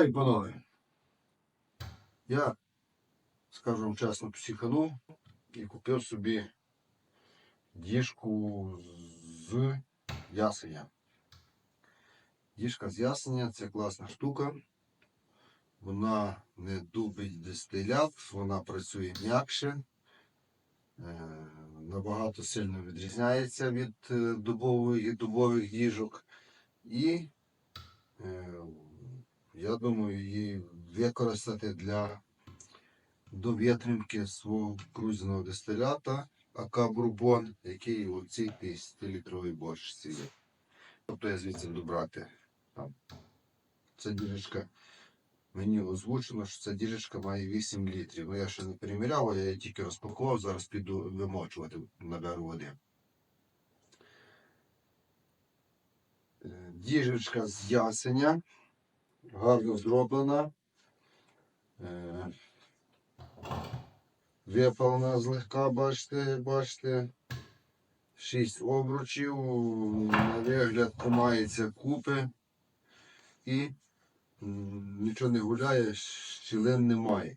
Далі, панове. Я, скажу вам чесно, психанув і купив собі діжку з ясеня. Діжка з ясеня це класна штука. Вона не дубить дистилят, вона працює м'якше. Е, Набагато сильно відрізняється від е, дубових і дубових діжок. І е, я думаю, її використати для довітримки свого крузного дистилята Бурбон, який у цій 50-літровій бочці є. Тобто я звідси буду брати. Там. Ця діжечка. Мені озвучено, що ця діжечка має 8 літрів. Ну я ще не переміряв, я її тільки розпакував, зараз піду вимочувати, наберу води. Е, Діжечка з ясеня, гарно зроблена. Е, Випалена злегка, бачите, бачите. Шість обручів, на вигляд тримається купи і нічого не гуляє, щілин немає.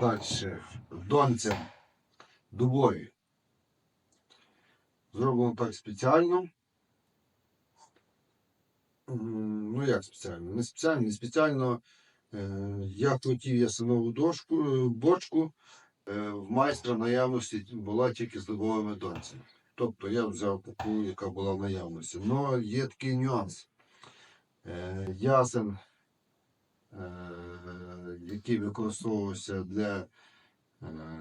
Далі. Донця дубові. Зроблено так спеціально. Ну як спеціально? Не спеціально, не спеціально. Е, Я хотів ясенову дошку, е, бочку. Е, В майстра наявності була тільки з дубовими донцями. Тобто я взяв таку, яка була в наявності. Але є такий нюанс. Ясен, який використовувався для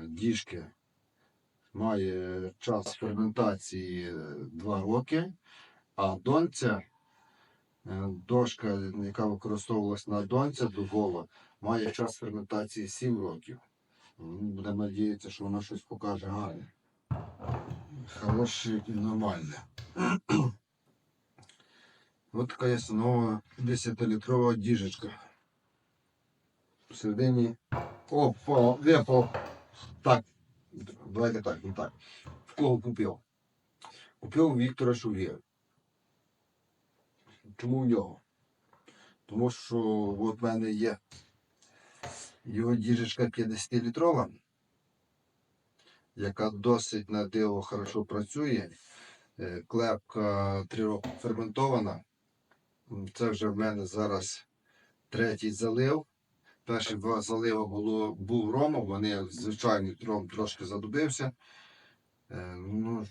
діжки, має час ферментації 2 роки, а донця, дошка, яка використовувалась на донця дубова, має час ферментації 7 років. Будемо надіятися, що вона щось покаже гарне. Хороше і нормальне. Ось така є нова 10-літрова діжечка. Всередині. Опа, випав. Так. Давайте так, не так. В кого купив? Купив Віктора Шулєва. Чому в нього? Тому що от в мене є його діжечка 50-літрова, яка досить на диво хорошо працює. Е, Клепка 3 роки ферментована. Це вже в мене зараз третій залив. Перші два залива було, був ром, вони звичайний ром трошки задубився. Е, Ну,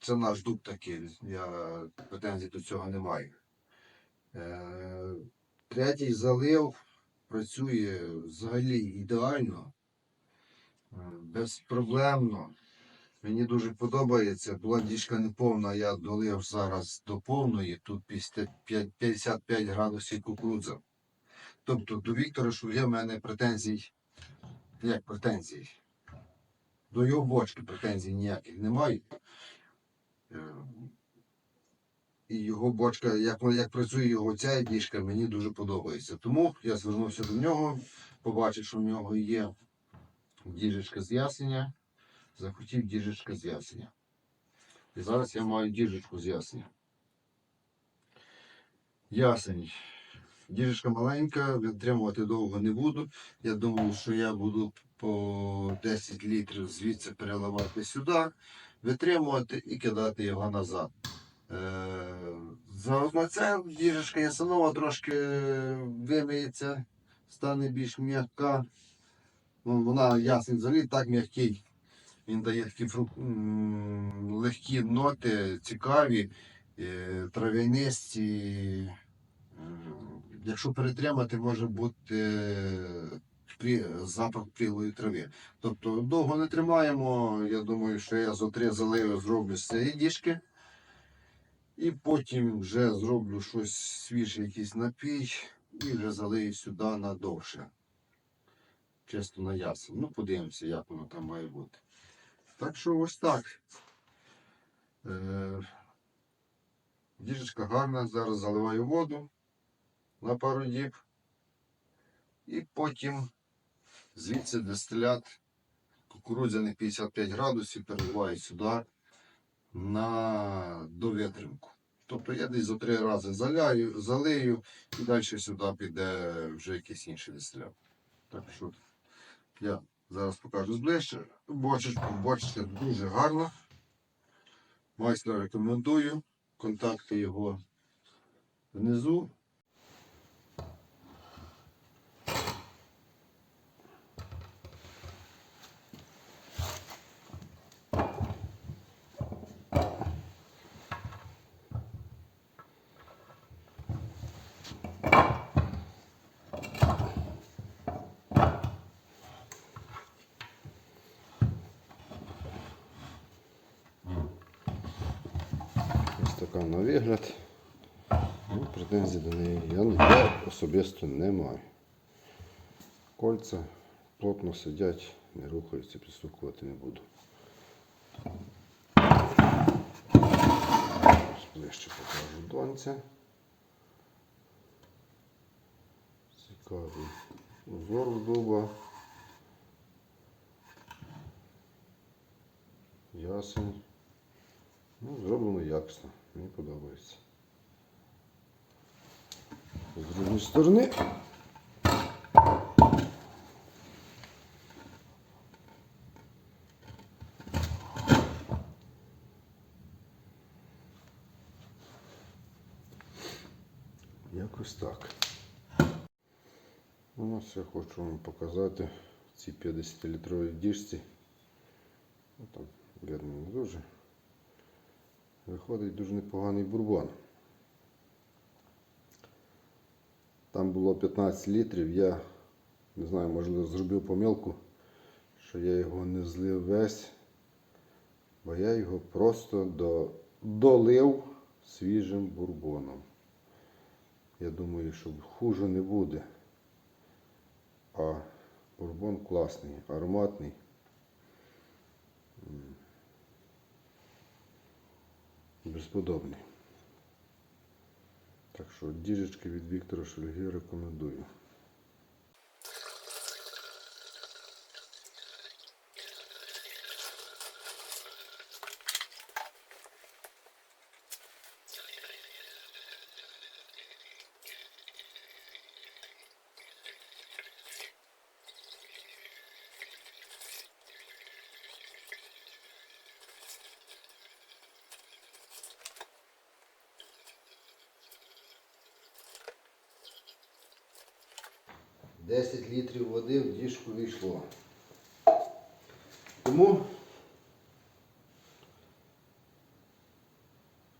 це наш дуб такий, я претензій до цього не маю. Е, Третій залив працює взагалі ідеально, е, безпроблемно. Мені дуже подобається. Була діжка неповна, я долив зараз до повної, тут 55 55 градусів кукурудза. Тобто до Віктора Шульє в мене претензій, як претензій. До його бочки претензій ніяких немає. І його бочка, як, як працює його ця діжка, мені дуже подобається. Тому я звернувся до нього, побачив, що в нього є діжечка з ясеня, захотів діжечка з ясеня. І зараз я маю діжечку з ясеня. Ясень. Діжечка маленька, витримувати довго не буду. Я думаю, що я буду по 10 літрів звідси переливати сюди, витримувати і кидати його назад. Е, Заодно ця діжечка ясенова трошки вимиється, стане більш м'яка. Ну, вона ясень взагалі так м'який. Він дає такі фрук... легкі ноти, цікаві, е, трав'янисті. Якщо перетримати, може бути е, запах прілої трави. Тобто довго не тримаємо. Я думаю, що я за три заливи зроблю з цієї діжки. І потім вже зроблю щось свіже, якийсь напій, і вже залию сюди надовше. Чисто на ясен. Ну, подивимося, як воно там має бути. Так що ось так. Е, діжечка гарна, зараз заливаю воду на пару діб. І потім звідси дистилят кукурудзяний 55 градусів переливаю сюди на довітринку. Тобто я десь за три рази заляю, залию і далі сюди піде вже якийсь інший дистилят. Так що я зараз покажу зближче. Бочечка дуже гарно. Майстра рекомендую. Контакти його внизу. Ось така на вигляд. Ну, претензій до неї я, я особисто не маю. Кольця плотно сидять, не рухаються, підстукувати не буду. Ближче покажу донця. Цікавий узор в дуба. Ясень. Ну, зроблено якісно. Мені подобається. З другої сторони. Якось так. Ну, ось я хочу вам показати в цій 50-літровій діжці. Ну, там видно не дуже. Виходить дуже непоганий бурбон. Там було 15 літрів, я не знаю, можливо, зробив помилку, що я його не злив весь, бо я його просто до, долив свіжим бурбоном. Я думаю, що хуже не буде. А бурбон класний, ароматний. Безподобний. Так що діжечки від Віктора Шульги рекомендую. Десять літрів води в діжку війшло. Тому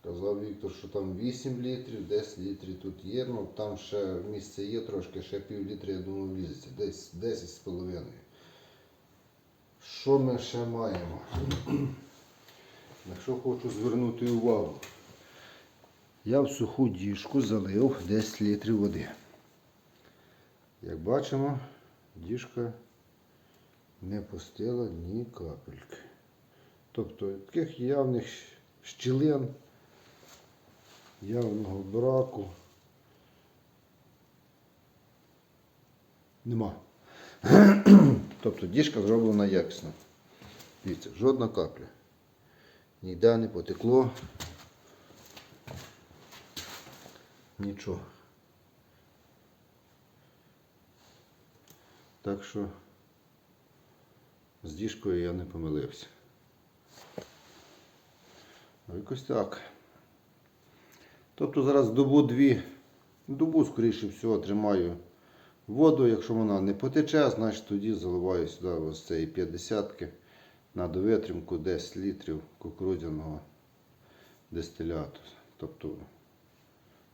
казав Віктор, що там 8 літрів, 10 літрів тут є, ну там ще місце є трошки, ще пів літра, я думаю, влізеться. Десь 10 з половиною. Що ми ще маємо? На що хочу звернути увагу. Я в суху діжку залив 10 літрів води. Як бачимо, діжка не пустила ні капельки. Тобто таких явних щілин, явного браку нема. Тобто діжка зроблена якісно. Дивіться, жодна капля. Ніде не потекло. Нічого. Так що з діжкою я не помилився. Ну, Якось так. Тобто зараз добу дві, добу, скоріше всього, тримаю воду. Якщо вона не потече, значить тоді заливаю сюди ось цієї 50-ки на довитримку 10 літрів кукурудзяного дистиляту. Тобто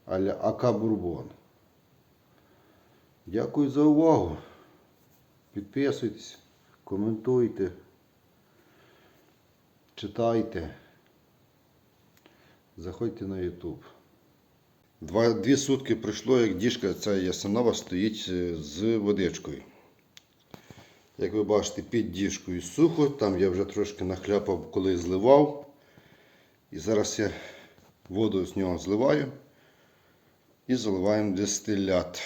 аля ака бурбон. Дякую за увагу. Підписуйтесь, коментуйте, читайте, заходьте на YouTube. Два, дві сутки пройшло, як діжка ця ясенова стоїть е, з водичкою. Як ви бачите, під діжкою сухо, там я вже трошки нахляпав, коли зливав. І зараз я воду з нього зливаю і заливаємо дистилят.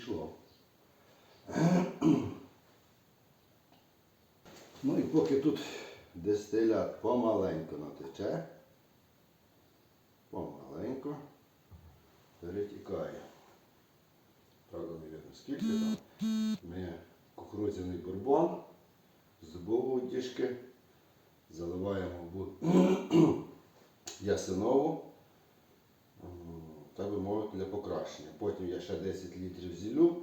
Пішло. Ну і поки тут дистилят помаленьку натече, помаленьку перетікає. Правда, не видно скільки там. Ми кукурудзяний бурбон з дубової діжки заливаємо в ясинову, м, так би мовити, для покращення. Потім я ще 10 літрів зілю,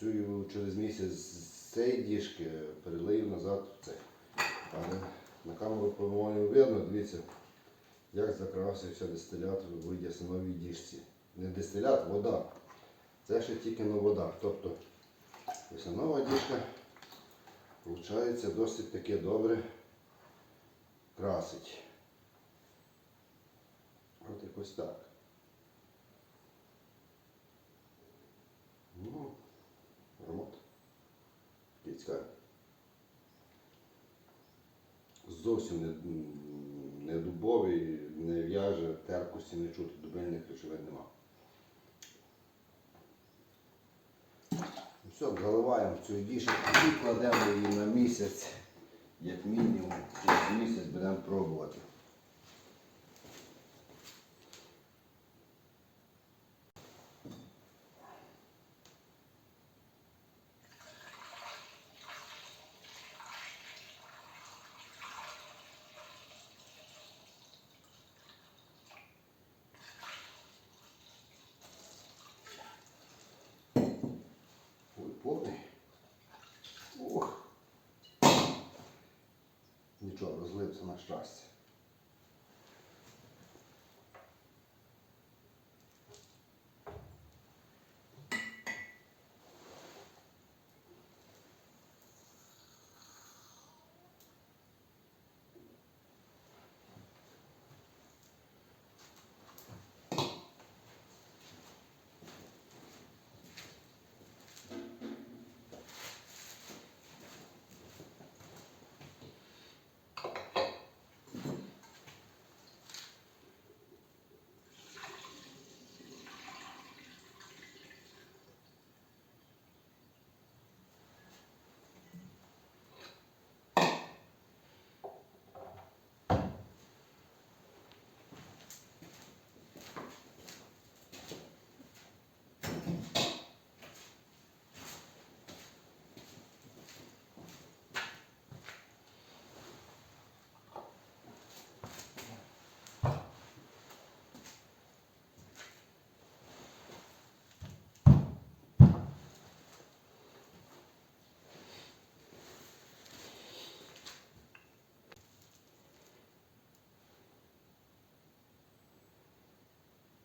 цю через місяць з цієї діжки перелию назад в цей. Але на камеру, по-моєму, видно, дивіться, як закрався дистилят в ясиновій діжці. Не дистилят, вода. Це ще тільки на вода. Тобто ясинова діжка, виходить, досить таки добре красить. От якось так. Ну, аромат. Такий. Зовсім не, не дубовий, не в'яже, терпкості не чути, дубельних речовин нема. Все, заливаємо цю дішку і кладемо її на місяць, як мінімум, через місяць будемо пробувати. Нічого, розлився на щастя.